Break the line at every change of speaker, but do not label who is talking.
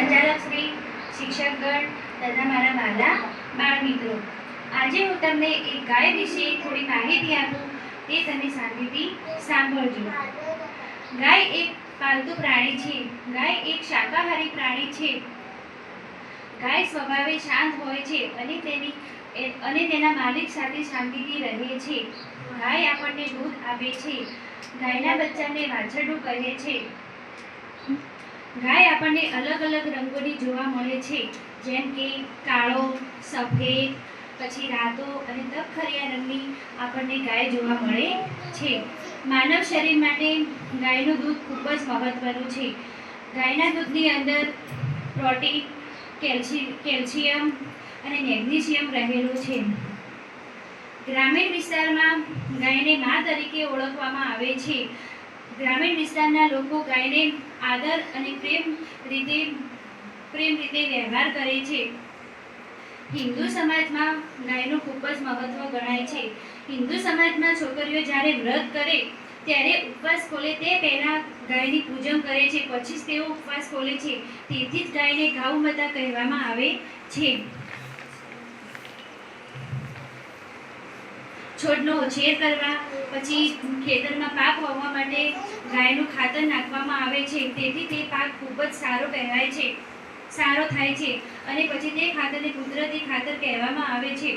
સંચાલક શ્રી શિક્ષકગણ તથા મારા વાલા બાળ મિત્રો. આજે હું તમને એક ગાય વિશે થોડી માહિતી આપું, તે તમે શાંતિથી સાંભળજો. ગાય એક પાલતુ પ્રાણી છે. ગાય એક શાકાહારી પ્રાણી છે. ગાય સ્વભાવે શાંત હોય છે અને તેની અને તેના માલિક સાથે શાંતિથી રહે છે. ગાય આપણને દૂધ આપે છે. ગાયના બચ્ચાને વાછરડું કહે છે. ગાય આપણને અલગ અલગ રંગોની જોવા મળે છે. જેમ કે કાળો, સફેદ, પછી રાતો અને તપખરિયા રંગની આપણને ગાય જોવા મળે છે. માનવ શરીર માટે ગાયનું દૂધ ખૂબ જ મહત્ત્વનું છે. ગાયના દૂધની અંદર પ્રોટીન કેલ્શિયમ કેલ્શિયમ અને મેગ્નેશિયમ રહેલું છે. ગ્રામીણ વિસ્તારમાં ગાયને મા તરીકે ઓળખવામાં આવે છે. ગ્રામીણ વિસ્તારના લોકો ગાયને આદર અને પ્રેમ રીતે પ્રેમ રીતે વ્યવહાર કરે છે. હિન્દુ સમાજમાં ગાયનું ખૂબ જ મહત્વ ગણાય છે. હિન્દુ સમાજમાં છોકરીઓ જ્યારે વ્રત કરે, ત્યારે ઉપવાસ ખોલે તે પહેલાં ગાયની પૂજન કરે છે. પછી જ તેઓ ઉપવાસ ખોલે છે. તેથી જ ગાયને ગાઉ માતા કહેવામાં આવે છે. છોડનો ઉછેર કરવા, પછી ખેતરમાં પાક વાવવા માટે ગાયનું ખાતર નાખવામાં આવે છે. તેથી તે પાક ખૂબ જ સારો કહેવાય છે. સારો થાય છે. અને પછી તે ખાતરને કુદરતી ખાતર કહેવામાં આવે છે.